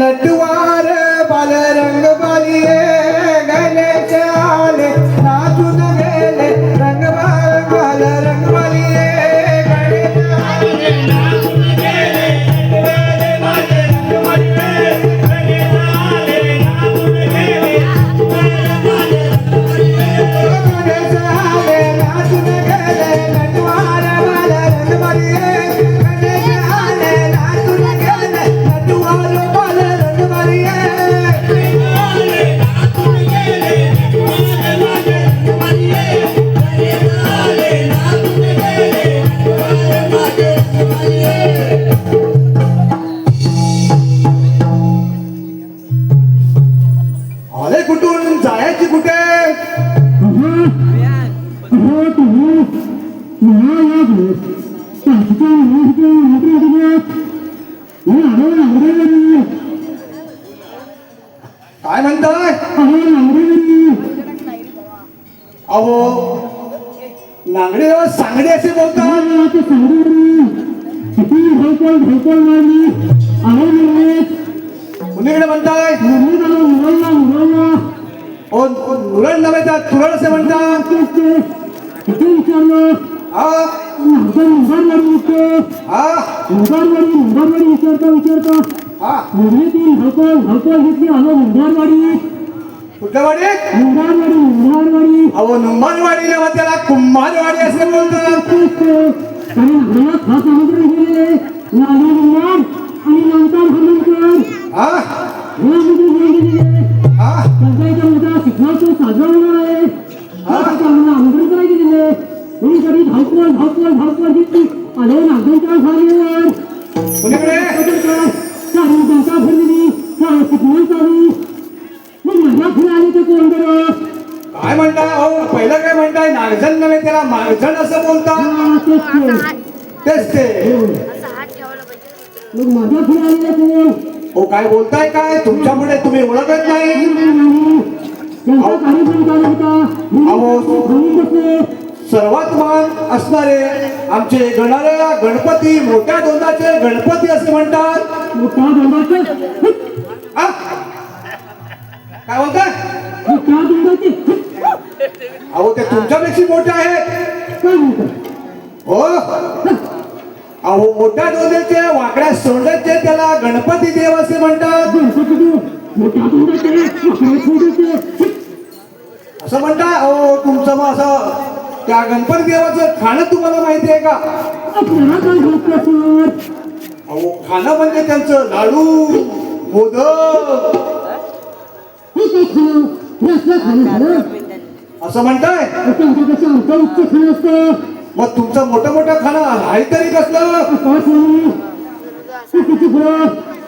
நட்டுவார பலரங்க பாலியே. काय म्हणताय अहो नांगडे सांगडे असे बोलतात. कुणीकडे म्हणताय. ओ नुरण नव्हे तर तुरण असे म्हणतात. હા. ઉધર ઉધર વળી ઉઠો હા. ઉધર વળી ઉધર વળી વિચારતા વિચારતા હા ઉધરેથી ઉભકો ઉભકો જેટલી હવે ઉંધાર વાળી ઉંધારવાડી ઉંધારવાડી ઉંધારવાડી હવે નુંબારવાડી કુંભારવાડી काय म्हणताय अहो पहिलं काय म्हणताय? नागझण नव्हे त्याला मागझण असं बोलतात हा, तेच ते. तेच ते मग माझ्या पुढे आलेलं कोण? हो काय बोलताय काय? तुमच्यापुढे तुम्ही ओळखत नाही. त्यांचा कार्यक्रम चालू होता. अहो. मी खाली बसले सर्वात मान असणारे आमचे गणाऱ्या गणपती मोठ्या दोंदाचे गणपती असे म्हणतात. मोठा दोंडाचे? काय बोलताय? दोंडाचे? अहो ते तुमच्यापेक्षा मोठे आहेत. हो अहो मोठ्या दोंदेचे वाकड्या सोंडाचे त्याला गणपती देव असे म्हणतात. असं म्हणता अहो तुमचं मग असं त्या गणपती देवाचं खाणं तुम्हाला माहिती आहे का? अहो खाणं म्हणजे त्यांचं लाडू मोदक. असं म्हणताय? मग तुमचं मोठं मोठं खाणं आहे तरी कसलं?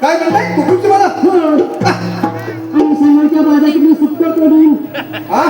काय म्हणताय? सुट्ट तोडून हा?